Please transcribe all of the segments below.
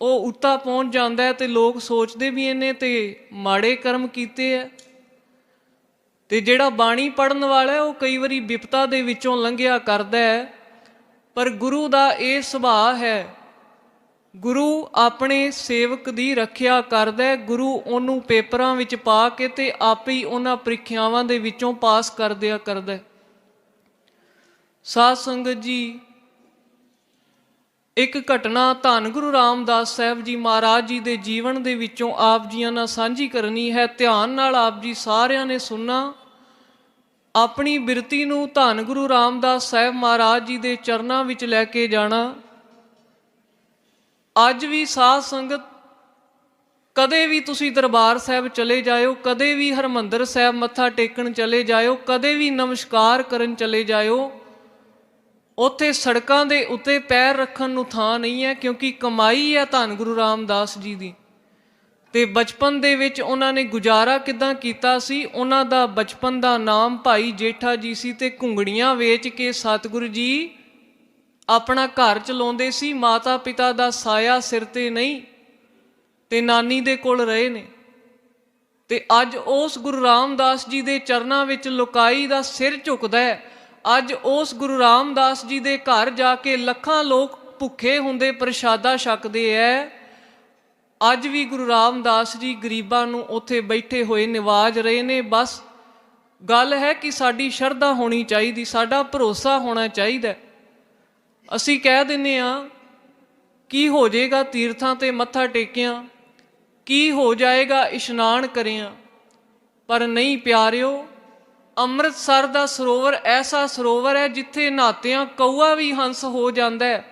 ਉਹ ਉੱਤਾ ਪਹੁੰਚ ਜਾਂਦਾ ਹੈ ਤੇ ਲੋਕ ਸੋਚਦੇ ਵੀ ਇਹਨੇ ਤੇ ਮਾੜੇ ਕਰਮ ਕੀਤੇ ਐ ਤੇ ਜਿਹੜਾ ਬਾਣੀ ਪੜਨ ਵਾਲਾ ਉਹ ਕਈ ਵਾਰੀ ਵਿਪਤਾ ਦੇ ਵਿੱਚੋਂ ਲੰਘਿਆ ਕਰਦਾ ਹੈ। ਪਰ ਗੁਰੂ ਦਾ ਇਹ ਸੁਭਾਅ ਹੈ, ਗੁਰੂ ਆਪਣੇ ਸੇਵਕ ਦੀ ਰੱਖਿਆ ਕਰਦਾ ਹੈ। ਗੁਰੂ ਉਹਨੂੰ ਪੇਪਰਾਂ ਵਿੱਚ ਪਾ ਕੇ ਤੇ ਆਪੇ ਹੀ ਉਹਨਾਂ ਪ੍ਰੀਖਿਆਵਾਂ ਦੇ ਵਿੱਚੋਂ ਪਾਸ ਕਰ ਦਿਆ ਕਰਦਾ ਹੈ। ਸਾਧ ਸੰਗਤ ਜੀ ਇੱਕ ਘਟਨਾ ਧੰਨ ਗੁਰੂ ਰਾਮਦਾਸ ਸਾਹਿਬ ਜੀ ਮਹਾਰਾਜ ਜੀ ਦੇ ਜੀਵਨ ਦੇ ਵਿੱਚੋਂ ਆਪ ਜੀਆਂ ਨਾਲ ਸਾਂਝੀ ਕਰਨੀ ਹੈ। ਧਿਆਨ ਨਾਲ ਆਪ ਜੀ ਸਾਰਿਆਂ ਨੇ ਸੁਣਨਾ। ਆਪਣੀ ਬਿਰਤੀ ਨੂੰ ਧੰਨ ਗੁਰੂ ਰਾਮਦਾਸ ਸਾਹਿਬ ਮਹਾਰਾਜ ਜੀ ਦੇ ਚਰਨਾਂ ਵਿੱਚ ਲੈ ਕੇ ਜਾਣਾ। ਅੱਜ ਵੀ ਸਾਧ ਸੰਗਤ ਕਦੇ ਵੀ ਤੁਸੀਂ ਦਰਬਾਰ ਸਾਹਿਬ ਚਲੇ ਜਾਇਓ, ਕਦੇ ਵੀ ਹਰਮੰਦਰ ਸਾਹਿਬ ਮੱਥਾ ਟੇਕਣ ਚਲੇ ਜਾਇਓ, ਕਦੇ ਵੀ ਨਮਸਕਾਰ ਕਰਨ ਚਲੇ ਜਾਇਓ। ਉੱਥੇ ਸੜਕਾਂ ਦੇ ਉੱਤੇ ਪੈਰ ਰੱਖਣ ਨੂੰ ਥਾਂ ਨਹੀਂ ਹੈ, ਕਿਉਂਕਿ ਕਮਾਈ ਹੈ ਧੰਨ ਗੁਰੂ ਰਾਮਦਾਸ ਜੀ ਦੀ। ਤੇ ਬਚਪਨ ਦੇ ਵਿੱਚ ਉਹਨਾਂ ਨੇ ਗੁਜ਼ਾਰਾ ਕਿਦਾਂ ਕੀਤਾ ਸੀ? ਉਹਨਾਂ ਦਾ ਬਚਪਨ ਦਾ ਨਾਮ ਭਾਈ ਜੇਠਾ ਜੀ ਸੀ ਤੇ ਘੁੰਗੜੀਆਂ ਵੇਚ ਕੇ ਸਤਿਗੁਰੂ ਜੀ ਆਪਣਾ ਘਰ ਚਲਾਉਂਦੇ ਸੀ। ਮਾਤਾ ਪਿਤਾ ਦਾ ਸਾਇਆ ਸਿਰ ਤੇ ਨਹੀਂ ਤੇ ਨਾਨੀ ਦੇ ਕੋਲ ਰਹੇ ਨੇ। ਤੇ ਅੱਜ ਉਸ ਗੁਰੂ ਰਾਮਦਾਸ ਜੀ ਦੇ ਚਰਨਾਂ ਵਿੱਚ ਲੋਕਾਈ ਦਾ ਸਿਰ ਝੁਕਦਾ ਹੈ। ਅੱਜ ਉਸ ਗੁਰੂ ਰਾਮਦਾਸ ਜੀ ਦੇ ਘਰ ਜਾ ਕੇ ਲੱਖਾਂ ਲੋਕ ਭੁੱਖੇ ਹੁੰਦੇ ਪ੍ਰਸ਼ਾਦਾ ਛਕਦੇ ਐ। ਅੱਜ ਵੀ ਗੁਰੂ ਰਾਮਦਾਸ ਜੀ ਗਰੀਬਾਂ ਨੂੰ ਉੱਥੇ ਬੈਠੇ ਹੋਏ ਨਿਵਾਜ ਰਹੇ ਨੇ। ਬਸ ਗੱਲ ਹੈ ਕਿ ਸਾਡੀ ਸ਼ਰਧਾ ਹੋਣੀ ਚਾਹੀਦੀ, ਸਾਡਾ ਭਰੋਸਾ ਹੋਣਾ ਚਾਹੀਦਾ। ਅਸੀਂ ਕਹਿ ਦਿੰਨੇ ਆ, ਕੀ ਹੋ ਜਾਏਗਾ ਤੀਰਥਾਂ ਤੇ ਮੱਥਾ ਟੇਕਿਆ? ਕੀ ਹੋ ਜਾਏਗਾ ਇਸ਼ਨਾਨ ਕਰਿਆ? ਪਰ ਨਹੀਂ ਪਿਆਰਿਓ ਅੰਮ੍ਰਿਤਸਰ ਦਾ ਸਰੋਵਰ ਐਸਾ ਸਰੋਵਰ ਹੈ ਜਿੱਥੇ ਨਹਾਤਿਆਂ ਕਊਆ ਵੀ ਹੰਸ ਹੋ ਜਾਂਦਾ ਹੈ,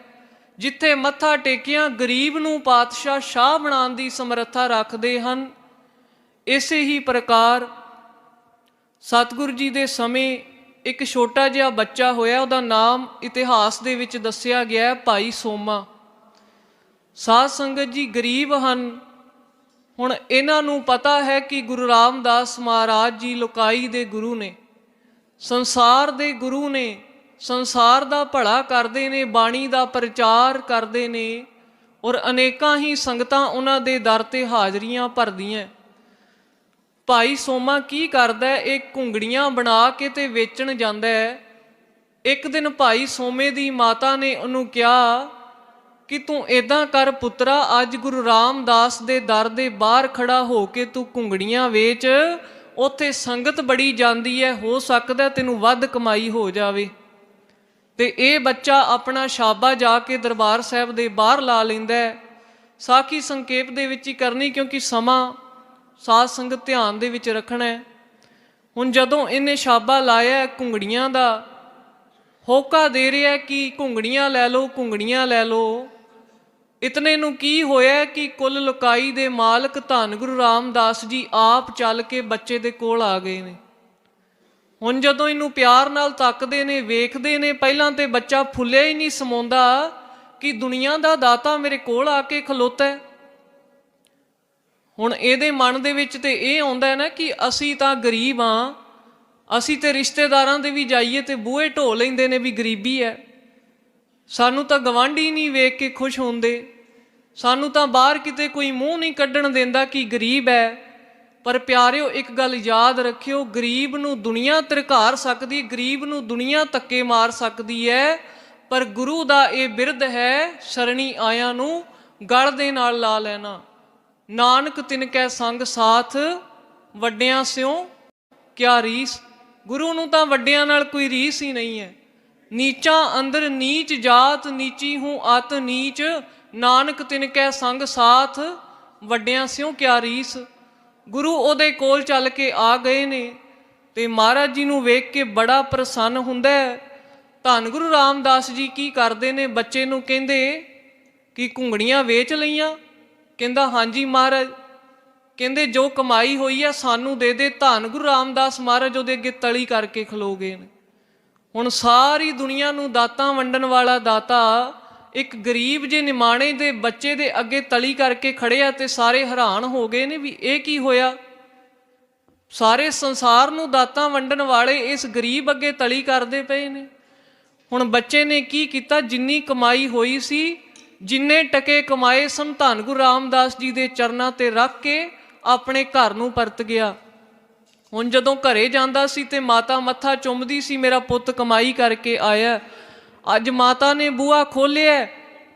ਜਿੱਥੇ ਮੱਥਾ ਟੇਕਿਆਂ ਗਰੀਬ ਨੂੰ ਪਾਤਸ਼ਾਹ ਸ਼ਾਹ ਬਣਾਉਣ ਦੀ ਸਮਰੱਥਾ ਰੱਖਦੇ ਹਨ। ਇਸੇ ਹੀ ਪ੍ਰਕਾਰ ਸਤਿਗੁਰੂ ਜੀ ਦੇ ਸਮੇਂ ਇੱਕ ਛੋਟਾ ਜਿਹਾ ਬੱਚਾ ਹੋਇਆ, ਉਹਦਾ ਨਾਮ ਇਤਿਹਾਸ ਦੇ ਵਿੱਚ ਦੱਸਿਆ ਗਿਆ ਹੈ, ਭਾਈ ਸੋਮਾ। ਸਾਧ ਸੰਗਤ ਜੀ ਗਰੀਬ ਹਨ ਹੁਣ ਇਹਨਾਂ ਨੂੰ ਪਤਾ ਹੈ ਕਿ ਗੁਰੂ ਰਾਮਦਾਸ ਮਹਾਰਾਜ ਜੀ ਲੋਕਾਈ ਦੇ ਗੁਰੂ ਨੇ, ਸੰਸਾਰ ਦੇ ਗੁਰੂ ਨੇ, ਸੰਸਾਰ ਦਾ ਭਲਾ ਕਰਦੇ ਨੇ, ਬਾਣੀ ਦਾ ਪ੍ਰਚਾਰ ਕਰਦੇ ਨੇ ਔਰ ਅਨੇਕਾਂ ਹੀ ਸੰਗਤਾਂ ਉਹਨਾਂ ਦੇ ਦਰ ਤੇ ਹਾਜ਼ਰੀਆਂ ਭਰਦੀਆਂ ਭਾਈ ਸੋਮਾ ਕੀ ਕਰਦਾ ਹੈ? ਇਹ ਘੁੰਗੜੀਆਂ ਬਣਾ ਕੇ ਤੇ ਵੇਚਣ ਜਾਂਦਾ ਹੈ। ਇੱਕ ਦਿਨ ਭਾਈ ਸੋਮੇ ਦੀ ਮਾਤਾ ਨੇ ਉਹਨੂੰ ਕਿਹਾ ਕਿ ਤੂੰ ਇਦਾਂ ਕਰ ਪੁੱਤਰਾ, ਅੱਜ ਗੁਰੂ ਰਾਮਦਾਸ ਦੇ ਦਰ ਦੇ ਬਾਹਰ ਖੜਾ ਹੋ ਕੇ ਤੂੰ ਘੁੰਗੜੀਆਂ ਵੇਚ। ਉੱਥੇ ਸੰਗਤ ਬੜੀ ਜਾਂਦੀ ਹੈ ਹੋ ਸਕਦਾ ਤੈਨੂੰ ਵੱਧ ਕਮਾਈ ਹੋ ਜਾਵੇ। ਤੇ ਇਹ ਬੱਚਾ ਆਪਣਾ ਸ਼ਾਬਾ ਜਾ ਕੇ ਦਰਬਾਰ ਸਾਹਿਬ ਦੇ ਬਾਹਰ ਲਾ ਲੈਂਦਾ ਹੈ ਸਾਖੀ ਸੰਖੇਪ ਦੇ ਵਿੱਚ ਹੀ ਕਰਨੀ, ਕਿਉਂਕਿ ਸਮਾਂ ਸਾਧ ਸੰਗਤ ਧਿਆਨ ਦੇ ਵਿੱਚ ਰੱਖਣਾ ਹੈ ਹੁਣ ਜਦੋਂ ਇਹਨੇ ਸ਼ਾਬਾ ਲਾਇਆ ਹੈ ਘੁੰਗੜੀਆਂ ਦਾ, ਹੋਕਾ ਦੇ ਰਿਹਾ ਕਿ ਘੁੰਗੜੀਆਂ ਲੈ ਲਓ, ਘੁੰਗੜੀਆਂ ਲੈ ਲਓ। ਇਤਨੇ ਨੂੰ ਕੀ ਹੋਇਆ ਕਿ ਕੁੱਲ ਲੁਕਾਈ ਦੇ ਮਾਲਕ ਧੰਨ ਗੁਰੂ ਰਾਮਦਾਸ ਜੀ ਆਪ ਚੱਲ ਕੇ ਬੱਚੇ ਦੇ ਕੋਲ ਆ ਗਏ ਨੇ। ਹੁਣ ਜਦੋਂ ਇਹਨੂੰ ਪਿਆਰ ਨਾਲ ਤੱਕਦੇ ਨੇ, ਵੇਖਦੇ ਨੇ, ਪਹਿਲਾਂ ਤੇ ਬੱਚਾ ਫੁੱਲਿਆ ਹੀ ਨਹੀਂ ਸਮਾਉਂਦਾ ਕਿ ਦੁਨੀਆ ਦਾ ਦਾਤਾ ਮੇਰੇ ਕੋਲ ਆ ਕੇ ਖਲੋਤਾ ਹੈ। ਹੁਣ ਇਹਦੇ ਮਨ ਦੇ ਵਿੱਚ ਤੇ ਇਹ ਆਉਂਦਾ ਨਾ ਕਿ ਅਸੀਂ ਤਾਂ ਗਰੀਬ ਆ ਅਸੀਂ ਤੇ ਰਿਸ਼ਤੇਦਾਰਾਂ ਦੇ ਵੀ ਜਾਈਏ ਤੇ ਬੂਹੇ ਢੋ ਲੈਂਦੇ ਨੇ ਵੀ ਗਰੀਬੀ ਹੈ। ਸਾਨੂੰ ਤਾਂ ਗਵਾਂਢੀ ਨਹੀਂ ਵੇਖ ਕੇ ਖੁਸ਼ ਹੁੰਦੇ। ਸਾਨੂੰ ਤਾਂ ਬਾਹਰ ਕਿਤੇ ਕੋਈ ਮੂੰਹ ਨਹੀਂ ਕੱਢਣ ਦਿੰਦਾ ਕਿ ਗਰੀਬ ਹੈ। ਪਰ ਪਿਆਰਿਓ, ਇੱਕ ਗੱਲ ਯਾਦ ਰੱਖਿਓ, ਗਰੀਬ ਨੂੰ ਦੁਨੀਆ ਤਿਰਕਾਰ ਸਕਦੀ, ਗਰੀਬ ਨੂੰ ਦੁਨੀਆ ਧੱਕੇ ਮਾਰ ਸਕਦੀ ਹੈ। ਪਰ ਗੁਰੂ ਦਾ ਇਹ ਬਿਰਧ ਹੈ, ਸ਼ਰਣੀ ਆਇਆਂ ਨੂੰ ਗਲ ਦੇ ਨਾਲ ਲਾ ਲੈਣਾ। ਨਾਨਕ ਤਿਨ ਕੈ ਸੰਗ ਸਾਥ, ਵੱਡਿਆਂ ਸਿਓ ਕਿਆ ਰੀਸ। ਗੁਰੂ ਨੂੰ ਤਾਂ ਵੱਡਿਆਂ ਨਾਲ ਕੋਈ ਰੀਸ ਹੀ ਨਹੀਂ ਹੈ। ਨੀਚਾਂ ਅੰਦਰ ਨੀਚ ਜਾਤ, ਨੀਚੀ ਹੂੰ ਅਤ ਨੀਚ ਨਾਨਕ ਤਿਨ ਕੈ ਸੰਗ ਸਾਥ, ਵੱਡਿਆਂ ਸਿਓ ਕਿਆ ਰੀਸ। ਗੁਰੂ ਉਹਦੇ ਕੋਲ ਚੱਲ ਕੇ ਆ ਗਏ ਨੇ, ਤੇ ਮਹਾਰਾਜ ਜੀ ਨੂੰ ਵੇਖ ਕੇ ਬੜਾ ਪ੍ਰਸੰਨ ਹੁੰਦਾ ਹੈ। ਧੰਨ ਗੁਰੂ ਰਾਮਦਾਸ ਜੀ ਕੀ ਕਰਦੇ ਨੇ? ਬੱਚੇ ਨੂੰ ਕਹਿੰਦੇ ਕਿ ਘੁੰਗੜੀਆਂ ਵੇਚ ਲਈਆਂ। ਕਹਿੰਦਾ, ਹਾਂਜੀ ਮਹਾਰਾਜ। ਕਹਿੰਦੇ, ਜੋ ਕਮਾਈ ਹੋਈ ਹੈ ਸਾਨੂੰ ਦੇ ਦੇ। ਧੰਨ ਗੁਰੂ ਰਾਮਦਾਸ ਮਹਾਰਾਜ ਉਹਦੇ ਅੱਗੇ ਤਲੀ ਕਰਕੇ ਖਲੋ ਗਏ ਨੇ। ਹੁਣ ਸਾਰੀ ਦੁਨੀਆ ਨੂੰ ਦਾਤਾਂ ਵੰਡਣ ਵਾਲਾ ਦਾਤਾ ਇੱਕ ਗਰੀਬ ਜੇ ਨਿਮਾਣੇ ਦੇ ਬੱਚੇ ਦੇ ਅੱਗੇ ਤਲੀ ਕਰਕੇ ਖੜਿਆ ਤੇ ਸਾਰੇ ਹੈਰਾਨ ਹੋ ਗਏ ਨੇ ਵੀ ਇਹ ਕੀ ਹੋਇਆ? ਸਾਰੇ ਸੰਸਾਰ ਨੂੰ ਦਾਤਾਂ ਵੰਡਣ ਵਾਲੇ ਇਸ ਗਰੀਬ ਅੱਗੇ ਤਲੀ ਕਰਦੇ ਪਏ ਨੇ। ਹੁਣ ਬੱਚੇ ਨੇ ਕੀ ਕੀਤਾ? ਜਿੰਨੀ ਕਮਾਈ ਹੋਈ ਸੀ, ਜਿੰਨੇ ਟਕੇ ਕਮਾਏ ਸਨ, ਧੰਨ ਗੁਰੂ ਰਾਮਦਾਸ ਜੀ ਦੇ ਚਰਨਾਂ ਤੇ ਰੱਖ ਕੇ ਆਪਣੇ ਘਰ ਨੂੰ ਪਰਤ ਗਿਆ। ਹੁਣ ਜਦੋਂ ਘਰੇ ਜਾਂਦਾ ਸੀ ਤੇ ਮਾਤਾ ਮੱਥਾ ਚੁੰਮਦੀ ਸੀ, ਮੇਰਾ ਪੁੱਤ ਕਮਾਈ ਕਰਕੇ ਆਇਆ। ਅੱਜ ਮਾਤਾ ਨੇ ਬੂਆ ਖੋਲਿਆ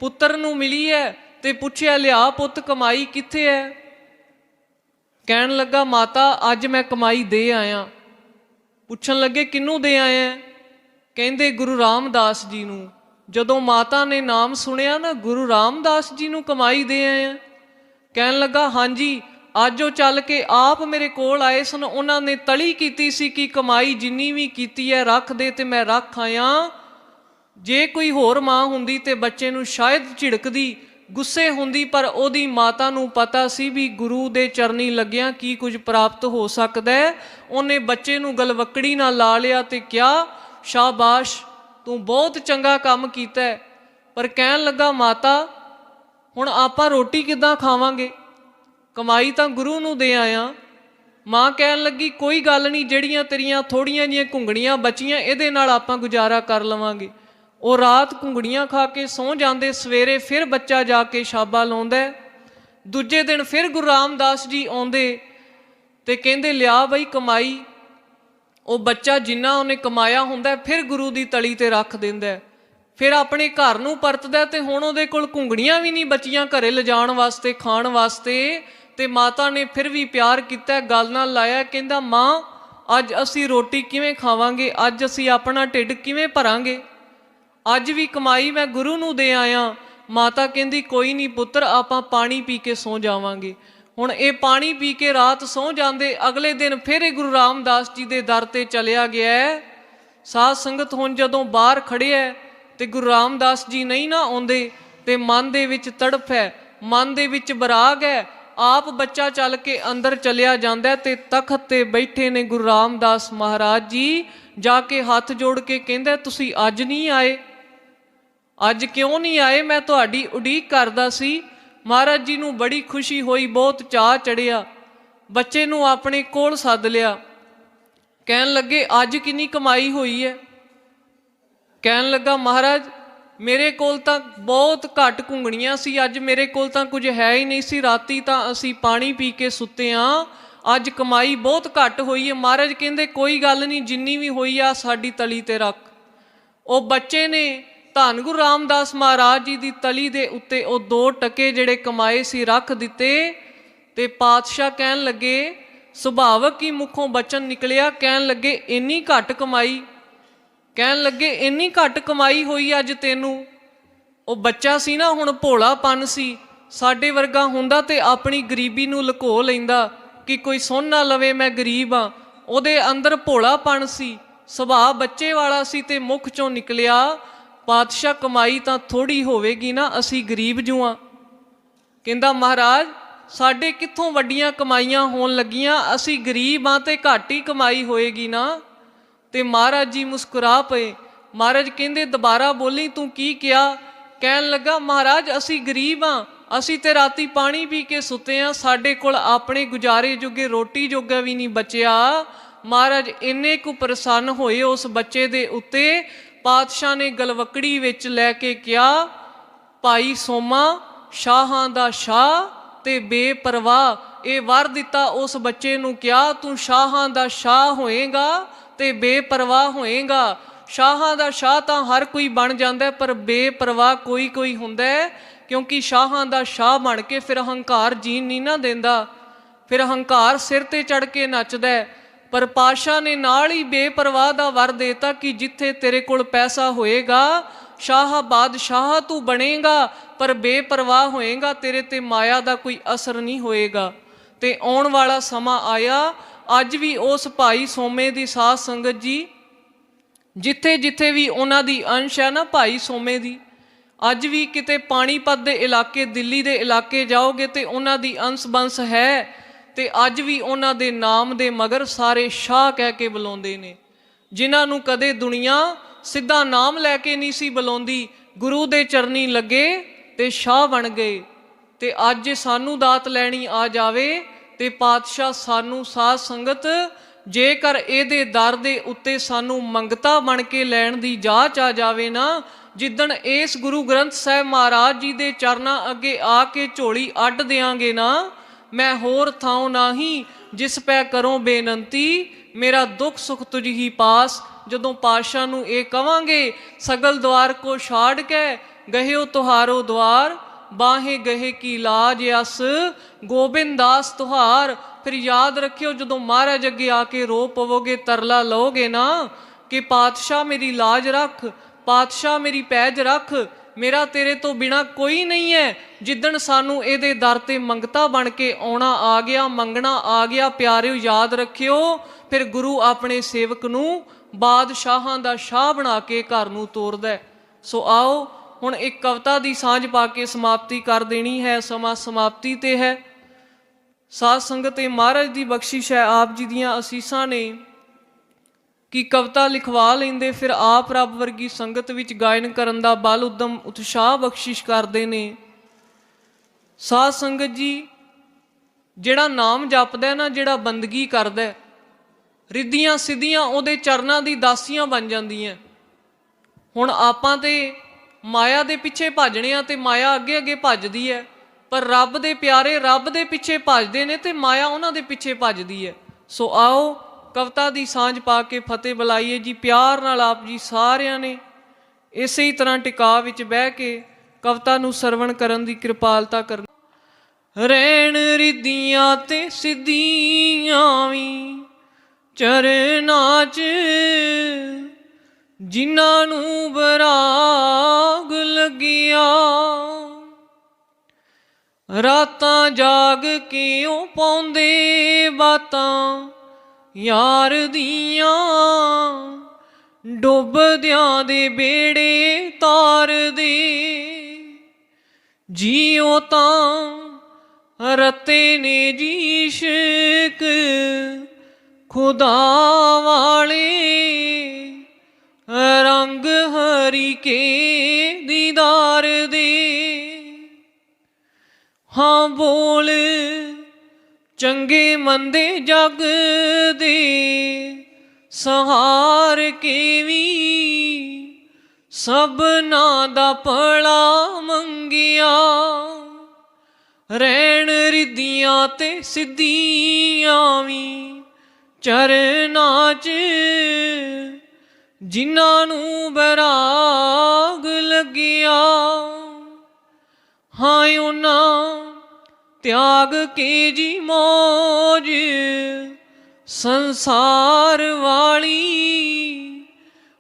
ਪੁੱਤਰ ਨੂੰ ਮਿਲੀ ਹੈ ਤੇ ਪੁੱਛਿਆ, ਲਿਆ ਪੁੱਤ, ਕਮਾਈ ਕਿੱਥੇ ਹੈ? ਕਹਿਣ ਲੱਗਾ, ਮਾਤਾ, ਅੱਜ ਮੈਂ ਕਮਾਈ ਦੇ ਆਇਆ। ਪੁੱਛਣ ਲੱਗੇ, ਕਿਹਨੂੰ ਦੇ ਆਇਆ? ਕਹਿੰਦੇ, ਗੁਰੂ ਰਾਮਦਾਸ ਜੀ ਨੂੰ। ਜਦੋਂ ਮਾਤਾ ਨੇ ਨਾਮ ਸੁਣਿਆ ਨਾ, ਗੁਰੂ ਰਾਮਦਾਸ ਜੀ ਨੂੰ ਕਮਾਈ ਦੇ ਆਇਆ? ਕਹਿਣ ਲੱਗਾ, ਹਾਂਜੀ, ਅੱਜ ਉਹ ਚੱਲ ਕੇ ਆਪ ਮੇਰੇ ਕੋਲ ਆਏ ਸਨ। ਉਹਨਾਂ ਨੇ ਤਲੀ ਕੀਤੀ ਸੀ ਕਿ ਕਮਾਈ ਜਿੰਨੀ ਵੀ ਕੀਤੀ ਹੈ, ਰੱਖ ਦੇ ਤੇ ਮੈਂ ਰੱਖ ਆਇਆ। ਜੇ ਕੋਈ ਹੋਰ ਮਾਂ ਹੁੰਦੀ ਤੇ ਬੱਚੇ ਨੂੰ ਸ਼ਾਇਦ ਝਿੜਕਦੀ, ਗੁੱਸੇ ਹੁੰਦੀ, ਪਰ ਉਹਦੀ ਮਾਤਾ ਨੂੰ ਪਤਾ ਸੀ ਵੀ ਗੁਰੂ ਦੇ ਚਰਨੀ ਲੱਗਿਆਂ ਕੀ ਕੁਝ ਪ੍ਰਾਪਤ ਹੋ ਸਕਦਾ ਹੈ, ਉਹਨੇ ਬੱਚੇ ਨੂੰ ਗਲਵੱਕੜੀ ਨਾਲ ਲਾ ਲਿਆ ਤੇ ਕਿਹਾ, ਸ਼ਾਬਾਸ਼, ਤੂੰ ਬਹੁਤ ਚੰਗਾ ਕੰਮ ਕੀਤਾ ਪਰ ਕਹਿਣ ਲੱਗਾ, ਮਾਤਾ, ਹੁਣ ਆਪਾਂ ਰੋਟੀ ਕਿੱਦਾਂ ਖਾਵਾਂਗੇ? ਕਮਾਈ ਤਾਂ ਗੁਰੂ ਨੂੰ ਦੇ ਆਇਆ। ਮਾਂ ਕਹਿਣ ਲੱਗੀ, ਕੋਈ ਗੱਲ ਨਹੀਂ, ਜਿਹੜੀਆਂ ਤੇਰੀਆਂ ਥੋੜੀਆਂ ਜੀਆਂ ਘੁੰਗਣੀਆਂ ਬਚੀਆਂ, ਇਹਦੇ ਨਾਲ ਆਪਾਂ ਗੁਜ਼ਾਰਾ ਕਰ ਲਵਾਂਗੇ। ਉਹ ਰਾਤ ਘੁੰਗੜੀਆਂ ਖਾ ਕੇ ਸੌਂ ਜਾਂਦੇ ਸਵੇਰੇ ਫਿਰ ਬੱਚਾ ਜਾ ਕੇ ਛਾਬਾ ਲਾਉਂਦਾ ਦੂਜੇ ਦਿਨ ਫਿਰ ਗੁਰੂ ਰਾਮਦਾਸ ਜੀ ਆਉਂਦੇ ਤੇ ਕਹਿੰਦੇ, ਲਿਆ ਬਈ ਕਮਾਈ। ਉਹ ਬੱਚਾ ਜਿੰਨਾ ਉਹਨੇ ਕਮਾਇਆ ਹੁੰਦਾ ਫਿਰ ਗੁਰੂ ਦੀ ਤਲੀ ਤੇ ਰੱਖ ਦਿੰਦਾ ਫਿਰ ਆਪਣੇ ਘਰ ਨੂੰ ਪਰਤਦਾ ਹੈ ਤੇ ਹੁਣ ਉਹਦੇ ਕੋਲ ਘੁੰਗੜੀਆਂ ਵੀ ਨਹੀਂ ਬਚੀਆਂ ਘਰੇ ਲਿਜਾਣ ਵਾਸਤੇ, ਖਾਣ ਵਾਸਤੇ। ਤੇ ਮਾਤਾ ਨੇ ਫਿਰ ਵੀ ਪਿਆਰ ਕੀਤਾ ਗੱਲ ਨਾਲ ਲਾਇਆ, ਕਹਿੰਦਾ, ਮਾਂ, ਅੱਜ ਅਸੀਂ ਰੋਟੀ ਕਿਵੇਂ ਖਾਵਾਂਗੇ? ਅੱਜ ਅਸੀਂ ਆਪਣਾ ਢਿੱਡ ਕਿਵੇਂ ਭਰਾਂਗੇ? ਅੱਜ ਵੀ ਕਮਾਈ ਮੈਂ ਗੁਰੂ ਨੂੰ ਦੇ ਆਇਆ। ਮਾਤਾ ਕਹਿੰਦੀ, ਕੋਈ ਨਹੀਂ ਪੁੱਤਰ, ਆਪਾਂ ਪਾਣੀ ਪੀ ਕੇ ਸੌ ਜਾਵਾਂਗੇ। ਹੁਣ ਇਹ ਪਾਣੀ ਪੀ ਕੇ ਰਾਤ ਸੌ ਜਾਂਦੇ, ਅਗਲੇ ਦਿਨ ਫਿਰ ਇਹ ਗੁਰੂ ਰਾਮਦਾਸ ਜੀ ਦੇ ਦਰ ਤੇ ਚਲਿਆ ਗਿਆ ਹੈ। ਸਾਧ ਸੰਗਤ ਹੁਣ ਜਦੋਂ ਬਾਹਰ ਖੜਿਆ ਹੈ ਤੇ ਗੁਰੂ ਰਾਮਦਾਸ ਜੀ ਨਹੀਂ ਨਾ ਆਉਂਦੇ, ਤੇ ਮਨ ਦੇ ਵਿੱਚ ਤੜਫ ਹੈ, ਮਨ ਦੇ ਵਿੱਚ ਬਰਾਗ ਹੈ। ਆਪ ਬੱਚਾ ਚੱਲ ਕੇ ਅੰਦਰ ਚਲਿਆ ਜਾਂਦਾ ਹੈ ਤੇ ਤਖਤ ਤੇ ਬੈਠੇ ਨੇ ਗੁਰੂ ਰਾਮਦਾਸ ਮਹਾਰਾਜ ਜੀ। ਜਾ ਕੇ ਹੱਥ ਜੋੜ ਕੇ ਕਹਿੰਦਾ, ਤੁਸੀਂ ਅੱਜ ਨਹੀਂ ਆਏ? ਅੱਜ ਕਿਉਂ ਨਹੀਂ ਆਏ? ਮੈਂ ਤੁਹਾਡੀ ਉਡੀਕ ਕਰਦਾ ਸੀ। ਮਹਾਰਾਜ ਜੀ ਨੂੰ ਬੜੀ ਖੁਸ਼ੀ ਹੋਈ, ਬਹੁਤ ਚਾਹ ਚੜਿਆ। ਬੱਚੇ ਨੂੰ ਆਪਣੇ ਕੋਲ ਸੱਦ ਲਿਆ। ਕਹਿਣ ਲੱਗੇ, ਅੱਜ ਕਿੰਨੀ ਕਮਾਈ ਹੋਈ ਹੈ? ਕਹਿਣ ਲੱਗਾ, ਮਹਾਰਾਜ, ਮੇਰੇ ਕੋਲ ਤਾਂ ਬਹੁਤ ਘੱਟ ਘੁੰਗਣੀਆਂ ਸੀ। ਅੱਜ ਮੇਰੇ ਕੋਲ ਤਾਂ ਕੁਝ ਹੈ ਹੀ ਨਹੀਂ ਸੀ। ਰਾਤੀ ਤਾਂ ਅਸੀਂ ਪਾਣੀ ਪੀ ਕੇ ਸੁੱਤੇ ਆਂ। ਅੱਜ ਕਮਾਈ ਬਹੁਤ ਘੱਟ ਹੋਈ ਹੈ। ਮਹਾਰਾਜ ਕਹਿੰਦੇ, ਕੋਈ ਗੱਲ ਨਹੀਂ, ਜਿੰਨੀ ਵੀ ਹੋਈ ਆ, ਸਾਡੀ ਤਲੀ ਤੇ ਰੱਖ। ਉਹ ਬੱਚੇ ਨੇ ਧੰਨ ਗੁਰੂ ਰਾਮਦਾਸ ਮਹਾਰਾਜ ਜੀ ਦੀ ਤਲੀ ਦੇ ਉੱਤੇ ਉਹ ਦੋ ਟਕੇ ਜਿਹੜੇ ਕਮਾਏ ਸੀ ਰੱਖ ਦਿੱਤੇ ਤੇ ਪਾਤਸ਼ਾਹ ਕਹਿਣ ਲੱਗੇ, ਸੁਭਾਵਕ ਹੀ ਮੁਖੋਂ ਬਚਨ ਨਿਕਲਿਆ, ਕਹਿਣ ਲੱਗੇ, ਇੰਨੀ ਘੱਟ ਕਮਾਈ। ਕਹਿਣ ਲੱਗੇ, ਇੰਨੀ ਘੱਟ ਕਮਾਈ ਹੋਈ ਅੱਜ ਤੈਨੂੰ। ਉਹ ਬੱਚਾ ਸੀ ਨਾ, ਹੁਣ ਭੋਲਾਪਨ ਸੀ। ਸਾਡੇ ਵਰਗਾ ਹੁੰਦਾ ਤੇ ਆਪਣੀ ਗਰੀਬੀ ਨੂੰ ਲੁਕੋ ਲੈਂਦਾ ਕਿ ਕੋਈ ਸੁਣ ਨਾ ਲਵੇ, ਮੈਂ ਗਰੀਬ ਆ ਉਹਦੇ ਅੰਦਰ ਭੋਲਾਪਨ ਸੀ। ਸੁਭਾਅ ਬੱਚੇ ਵਾਲਾ ਸੀ ਤੇ ਮੁਖ ਚੋਂ ਨਿਕਲਿਆ। ਪਾਤਸ਼ਾਹ ਕਮਾਈ ਤਾਂ ਥੋੜੀ ਹੋਵੇਗੀ ਨਾ, ਅਸੀਂ ਗਰੀਬ ਜੂਆਂ। ਕਹਿੰਦਾ, ਮਹਾਰਾਜ, ਸਾਡੇ ਕਿੱਥੋਂ ਵੱਡੀਆਂ ਕਮਾਈਆਂ ਹੋਣ ਲੱਗੀਆਂ? ਅਸੀਂ ਗਰੀਬ ਆ ਤੇ ਘੱਟ ਹੀ ਕਮਾਈ ਹੋਏਗੀ ਨਾ? ਤੇ ਮਹਾਰਾਜ ਜੀ ਮੁਸਕਰਾ ਪਏ। ਮਹਾਰਾਜ ਕਹਿੰਦੇ, ਦੁਬਾਰਾ ਬੋਲੀ, ਤੂੰ ਕੀ ਕਿਹਾ? ਕਹਿਣ ਲੱਗਾ, ਮਹਾਰਾਜ, ਅਸੀਂ ਗਰੀਬ ਆ ਅਸੀਂ ਤੇ ਰਾਤੀ ਪਾਣੀ ਪੀ ਕੇ ਸੁੱਤੇ ਆ ਸਾਡੇ ਕੋਲ ਆਪਣੇ ਗੁਜ਼ਾਰੇ ਜੋਗੇ, ਰੋਟੀ ਜੋਗਾ ਵੀ ਨਹੀਂ ਬਚਿਆ। ਮਹਾਰਾਜ, ਇੰਨੇ ਕੁ ਪ੍ਰਸੰਨ ਹੋਏ ਉਸ ਬੱਚੇ ਦੇ ਉੱਤੇ ਪਾਤਸ਼ਾਹ ਨੇ ਗਲਵਕੜੀ ਵਿੱਚ ਲੈ ਕੇ ਕਿਹਾ, ਭਾਈ ਸੋਮਾ, ਸ਼ਾਹਾਂ ਦਾ ਸ਼ਾਹ ਤੇ ਬੇਪਰਵਾਹ, ਇਹ ਵਰ ਦਿੱਤਾ ਉਸ ਬੱਚੇ ਨੂੰ ਕਿਹਾ, ਤੂੰ ਸ਼ਾਹਾਂ ਦਾ ਸ਼ਾਹ ਹੋਏਗਾ ਤੇ ਬੇਪਰਵਾਹ ਹੋਏਗਾ। ਸ਼ਾਹਾਂ ਦਾ ਸ਼ਾਹ ਤਾਂ ਹਰ ਕੋਈ ਬਣ ਜਾਂਦਾ ਪਰ ਬੇਪਰਵਾਹ ਕੋਈ ਕੋਈ ਹੁੰਦਾ ਕਿਉਂਕਿ ਸ਼ਾਹਾਂ ਦਾ ਸ਼ਾਹ ਬਣ ਕੇ ਫਿਰ ਹੰਕਾਰ ਜੀਣ ਨਹੀਂ ਨਾ ਦਿੰਦਾ। ਫਿਰ ਹੰਕਾਰ ਸਿਰ ਤੇ ਚੜ ਕੇ ਨੱਚਦਾ ਪਰ ਪਾਸ਼ਾ ਨੇ ਨਾਲ ਹੀ ਬੇਪਰਵਾਹ ਦਾ ਵਰ ਦੇਤਾ ਕਿ ਜਿੱਥੇ ਤੇਰੇ ਕੋਲ ਪੈਸਾ ਹੋਏਗਾ, ਸ਼ਾਹ ਬਾਦਸ਼ਾਹ ਤੂੰ ਬਣੇਗਾ, ਪਰ ਬੇਪਰਵਾਹ ਹੋਏਗਾ, ਤੇਰੇ ਤੇ ਮਾਇਆ ਦਾ ਕੋਈ ਅਸਰ ਨਹੀਂ ਹੋਏਗਾ। ਤੇ ਆਉਣ ਵਾਲਾ ਸਮਾਂ ਆਇਆ, ਅੱਜ ਵੀ ਉਸ ਭਾਈ ਸੋਮੇ ਦੀ ਸਾਧ ਸੰਗਤ ਜੀ, ਜਿੱਥੇ ਜਿੱਥੇ ਵੀ ਉਹਨਾਂ ਦੀ ਅੰਸ਼ ਹੈ ਨਾ ਭਾਈ ਸੋਮੇ ਦੀ, ਅੱਜ ਵੀ ਕਿਤੇ ਪਾਣੀਪਤ ਦੇ ਇਲਾਕੇ, ਦਿੱਲੀ ਦੇ ਇਲਾਕੇ ਜਾਓਗੇ ਤੇ ਉਹਨਾਂ ਦੀ ਅੰਸ਼ ਬੰਸ ਹੈ। ਤੇ ਅੱਜ ਵੀ ਉਹਨਾਂ ਦੇ ਨਾਮ ਦੇ ਮਗਰ ਸਾਰੇ ਸ਼ਾਹ ਕਹਿ ਕੇ ਬੁਲਾਉਂਦੇ ਨੇ। ਜਿਨ੍ਹਾਂ ਨੂੰ ਕਦੇ ਦੁਨੀਆ ਸਿੱਧਾ ਨਾਮ ਲੈ ਕੇ ਨਹੀਂ ਸੀ ਬੁਲਾਉਂਦੀ, ਗੁਰੂ ਦੇ ਚਰਨੀ ਲੱਗੇ ਤੇ ਸ਼ਾਹ ਬਣ ਗਏ। ਤੇ ਅੱਜ ਸਾਨੂੰ ਦਾਤ ਲੈਣੀ ਆ ਜਾਵੇ ਤੇ ਪਾਤਸ਼ਾਹ ਸਾਨੂੰ ਸਾਧ ਸੰਗਤ ਜੇਕਰ ਇਹਦੇ ਦਰ ਦੇ ਉੱਤੇ ਸਾਨੂੰ ਮੰਗਤਾ ਬਣ ਕੇ ਲੈਣ ਦੀ ਜਾਚ ਆ ਜਾਵੇ ਨਾ, ਜਿੱਦਣ ਇਸ ਗੁਰੂ ਗ੍ਰੰਥ ਸਾਹਿਬ ਮਹਾਰਾਜ ਜੀ ਦੇ ਚਰਨਾਂ ਅੱਗੇ ਆ ਕੇ ਝੋਲੀ ਅੱਡ ਦਿਆਂਗੇ ਨਾ ਮੈਂ ਹੋਰ ਥਾਉ ਨਾਹੀ ਜਿਸ ਪੈ ਕਰੋ ਬੇਨੰਤੀ, ਮੇਰਾ ਦੁੱਖ ਸੁਖ ਤੁਝ ਹੀ ਪਾਸ। ਜਦੋਂ ਪਾਸ਼ਾ ਨੂੰ ਇਹ ਕਵਾਂਗੇ, ਸਗਲ ਦਵਾਰ ਕੋ ਛਾੜ ਕੇ ਗਹਿਓ ਤੁਹਾਰੋ ਦਵਾਰ, ਬਾਹੇ ਗਹੇ ਕੀ ਲਾਜ ਅਸ, ਗੋਬਿੰਦ ਦਾਸ ਤੁਹਾਰ। ਫਿਰ ਯਾਦ ਰੱਖਿਓ, ਜਦੋਂ ਮਹਾਰਾਜ ਅੱਗੇ ਆ ਕੇ ਰੋ ਪਵੋਗੇ, ਤਰਲਾ ਲਓਗੇ ਨਾ, ਕਿ ਪਾਤਸ਼ਾਹ ਮੇਰੀ ਲਾਜ ਰੱਖ, ਪਾਤਸ਼ਾਹ ਮੇਰੀ ਪੈਜ ਰੱਖ ਮੇਰਾ ਤੇਰੇ ਤੋਂ ਬਿਨਾ ਕੋਈ ਨਹੀਂ ਹੈ। ਜਿੱਦਣ ਸਾਨੂੰ ਇਹਦੇ ਦਰ ਤੇ ਮੰਗਤਾ ਬਣ ਕੇ ਆਉਣਾ ਆ ਗਿਆ, ਮੰਗਣਾ ਆ ਗਿਆ, ਪਿਆਰਿਓ ਯਾਦ ਰੱਖਿਓ, ਫਿਰ ਗੁਰੂ ਆਪਣੇ ਸੇਵਕ ਨੂੰ ਬਾਦਸ਼ਾਹਾਂ ਦਾ ਸ਼ਾਹ ਬਣਾ ਕੇ ਘਰ ਨੂੰ ਤੋਰਦਾ ਸੋ ਆਓ, ਹੁਣ ਇੱਕ ਕਵਿਤਾ ਦੀ ਸਾਂਝ ਪਾ ਕੇ ਸਮਾਪਤੀ ਕਰ ਦੇਣੀ ਹੈ। ਸਮਾਂ ਸਮਾਪਤੀ ਤੇ ਹੈ। ਸਾਧ ਸੰਗਤ ਤੇ ਮਹਾਰਾਜ ਦੀ ਬਖਸ਼ਿਸ਼ ਹੈ। ਆਪ ਜੀ ਦੀਆਂ ਅਸੀਸਾਂ ਨੇ ਕਿ ਕਵਿਤਾ ਲਿਖਵਾ ਲੈਂਦੇ ਫਿਰ ਆਪ ਰੱਬ ਵਰਗੀ ਸੰਗਤ ਵਿੱਚ ਗਾਇਨ ਕਰਨ ਦਾ ਬਲ ਉਦਮ ਉਤਸ਼ਾਹ ਬਖਸ਼ਿਸ਼ ਕਰਦੇ ਨੇ। ਸਾਧ ਸੰਗਤ ਜੀ ਜਿਹੜਾ ਨਾਮ ਜਪਦਾ ਨਾ ਜਿਹੜਾ ਬੰਦਗੀ ਕਰਦਾ ਹੈ, ਰਿੱਧੀਆਂ ਸਿੱਧੀਆਂ ਉਹਦੇ ਚਰਨਾਂ ਦੀ ਦਾਸੀਆਂ ਬਣ ਜਾਂਦੀਆਂ। ਹੁਣ ਆਪਾਂ ਤੇ ਮਾਇਆ ਦੇ ਪਿੱਛੇ ਭੱਜਣੇ ਆ ਤੇ ਮਾਇਆ ਅੱਗੇ ਅੱਗੇ ਭੱਜਦੀ ਹੈ ਪਰ ਰੱਬ ਦੇ ਪਿਆਰੇ ਰੱਬ ਦੇ ਪਿੱਛੇ ਭੱਜਦੇ ਨੇ ਤੇ ਮਾਇਆ ਉਹਨਾਂ ਦੇ ਪਿੱਛੇ ਭੱਜਦੀ ਹੈ। ਸੋ ਆਓ ਕਵਿਤਾ ਦੀ ਸਾਂਝ ਪਾ ਕੇ ਫਤਿਹ ਬੁਲਾਈਏ ਜੀ, ਪਿਆਰ ਨਾਲ ਆਪ ਜੀ ਸਾਰਿਆਂ ਨੇ ਇਸੇ ਹੀ ਤਰ੍ਹਾਂ ਟਿਕਾ ਵਿੱਚ ਬਹਿ ਕੇ ਕਵਿਤਾ ਨੂੰ ਸਰਵਣ ਕਰਨ ਦੀ ਕਿਰਪਾਲਤਾ ਕਰਨ। ਰਹਿਣ ਰਿੱਧੀਆਂ ਤੇ ਸਿੱਧੀਆਂ ਵੀ ਚਰਨਾਂ 'ਚ ਜਿਨ੍ਹਾਂ ਨੂੰ ਬਰਾਗ ਲੱਗਿਆ। ਰਾਤਾਂ ਜਾਗ ਕੇ ਉਹ ਪਾਉਂਦੇ ਬਾਤਾਂ ਯਾਰ ਦੀਆਂ ਡੁੱਬਦਿਆਂ ਦੇ ਬੇੜੇ ਤਾਰਦੇ ਜੀਓ ਤਾਂ ਰਤੇ ਨੇ ਜੀਸ਼ਕ ਖੁਦਾ ਵਾਲੇ, ਰੰਗ ਹਰੀ ਕੇ ਦੀਦਾਰ ਦੇ। ਹਾਂ ਬੋਲ ਚੰਗੇ ਮੰਦੇ ਜਗ ਦੇ ਸਹਾਰ ਕੇ ਵੀ ਸਭਨਾ ਦਾ ਭਲਾ ਮੰਗਿਆ। ਰਹਿਣ ਰਿੱਧੀਆਂ ਤੇ ਸਿੱਧੀਆਂ ਵੀ ਚਰਨਾਂ 'ਚ, ਜਿਨ੍ਹਾਂ ਨੂੰ ਬਰਾਗ ਲੱਗਿਆ। ਹਾਂ, ਉਹਨਾਂ ਤਿਆਗ ਕੇ ਜੀ ਮੋਜ, ਸੰਸਾਰ ਵਾਲੀ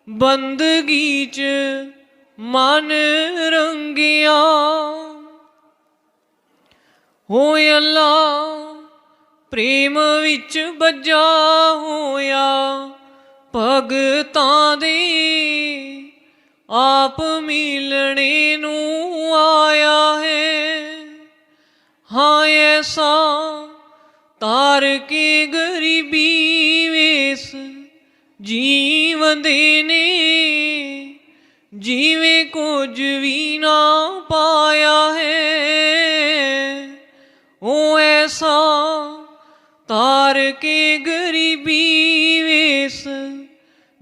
ਬੰਦਗੀ ਚ ਮਨ ਰੰਗਿਆ। ਹੋਏ ਅੱਲਾ ਪ੍ਰੇਮ ਵਿੱਚ ਬੱਜਾ ਹੋਇਆ, ਭਗਤਾਂ ਦੇ ਆਪ ਮਿਲਣੇ ਨੂੰ ਆਇਆ ਹੈ। ਹਾਂ ਐਸਾ ਤਾਰ ਕੇ ਗਰੀਬੀ ਵੇਸ ਜੀਵਦੇ ਨੇ। ਜਿਵੇਂ ਕੁਝ ਵੀ ਨਾ ਪਾਇਆ ਹੈ, ਉਹ ਐਸਾ ਤਾਰ ਕੇ ਗਰੀਬੀ ਵੇਸ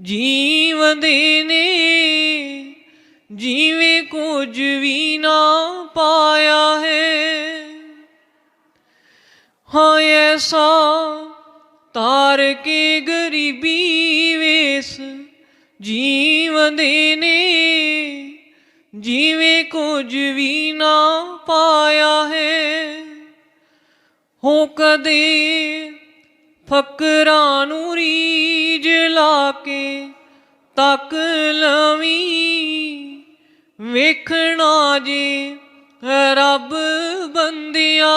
ਜੀਵਦੇ ਨੇ। ਜਿਵੇਂ ਕੁਝ ਵੀ ਨਾ ਪਾਇਆ ਹਾਂ ਸਾ ਤਾਰ ਕੇ ਗਰੀਬੀ ਵੇਸ ਜੀਵਦੇ ਨੇ, ਜਿਵੇਂ ਕੁਝ ਵੀ ਨਾ ਪਾਇਆ ਹੈ। ਹੋ ਕਦੇ ਫਕਰਾਂ ਨੂੰ ਰੀਜ ਲਾ ਕੇ ਤੱਕ ਲਵੀ, ਵੇਖਣਾ ਜੇ ਰੱਬ ਬੰਦਿਆ,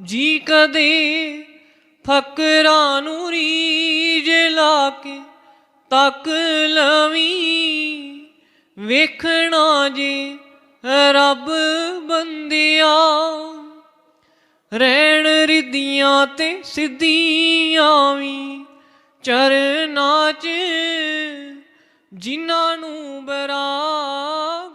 ਜੀ ਕਦੇ ਫਕਰਾਂ ਨੂੰ ਰੀਜ ਲਾ ਕੇ ਤੱਕ ਲਵੀ। ਵੇਖਣਾ ਜੇ ਰੱਬ ਬੰਦਿਆ, ਰਹਿਣ ਰਿੱਧੀਆਂ ਤੇ ਸਿੱਧੀਆਂ ਵੀ ਚਰਨਾਂ 'ਚ ਜਿਨ੍ਹਾਂ ਨੂੰ ਬਰਾ